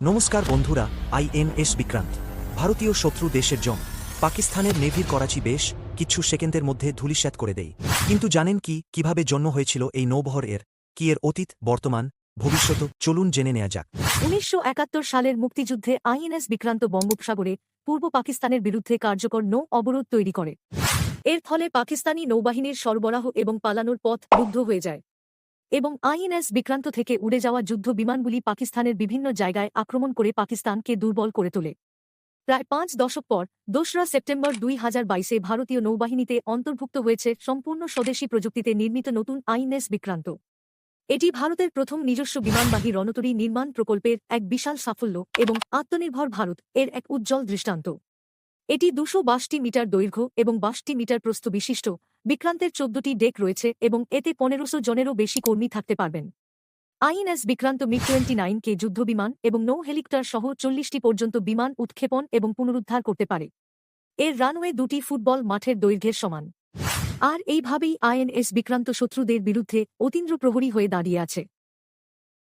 নমস্কার বন্ধুরা আইএনএস বিক্রান্ত। ভারতীয় শত্রু দেশের জং পাকিস্তানের নেভির করাচি বেশ কিছু সেকেন্ডের মধ্যে ধূলিস্যাত করে দেয়। কিন্তু জানেন কি, কীভাবে জন্ম হয়েছিল এই নৌবহর এর? কি এর অতীত, বর্তমান, ভবিষ্যৎ, চলুন জেনে নেওয়া যাক। উনিশশো একাত্তর সালের মুক্তিযুদ্ধে আইএনএস বিক্রান্ত বঙ্গোপসাগরে পূর্ব পাকিস্তানের বিরুদ্ধে কার্যকর নৌ অবরোধ তৈরি করে। এর ফলে পাকিস্তানি নৌবাহিনীর সরবরাহ এবং পালানোর পথ রুদ্ধ হয়ে যায়। এবং আইএনএস বিক্রান্ত থেকে উড়ে যাওয়া যুদ্ধ বিমানগুলি পাকিস্তানের বিভিন্ন জায়গায় আক্রমণ করে পাকিস্তানকে দুর্বল করে তোলে। প্রায় পাঁচ দশক পর, দোসরা সেপ্টেম্বর দুই হাজার বাইশে ভারতীয় নৌবাহিনীতে অন্তর্ভুক্ত হয়েছে সম্পূর্ণ স্বদেশী প্রযুক্তিতে নির্মিত নতুন আইএনএস বিক্রান্ত। এটি ভারতের প্রথম নিজস্ব বিমানবাহী রণতরী নির্মাণ প্রকল্পের এক বিশাল সাফল্য এবং আত্মনির্ভর ভারত এর এক উজ্জ্বল দৃষ্টান্ত। এটি দুশো মিটার দৈর্ঘ্য এবং বাষট্টি মিটার প্রস্থ বিশিষ্ট বিক্রান্তের চোদ্দটি ডেক রয়েছে এবং এতে পনেরোশো জনেরও বেশি কর্মী থাকতে পারবেন। আইএনএস বিক্রান্ত মিগ টোয়েন্টি নাইনকে যুদ্ধবিমান এবং নৌ হেলিকপ্টার সহ চল্লিশটি পর্যন্ত বিমান উৎক্ষেপণ এবং পুনরুদ্ধার করতে পারে। এর রানওয়ে দুটি ফুটবল মাঠের দৈর্ঘ্যের সমান। আর এইভাবেই আইএনএস বিক্রান্ত শত্রুদের বিরুদ্ধে অতীন্দ্র প্রহরী হয়ে দাঁড়িয়ে আছে।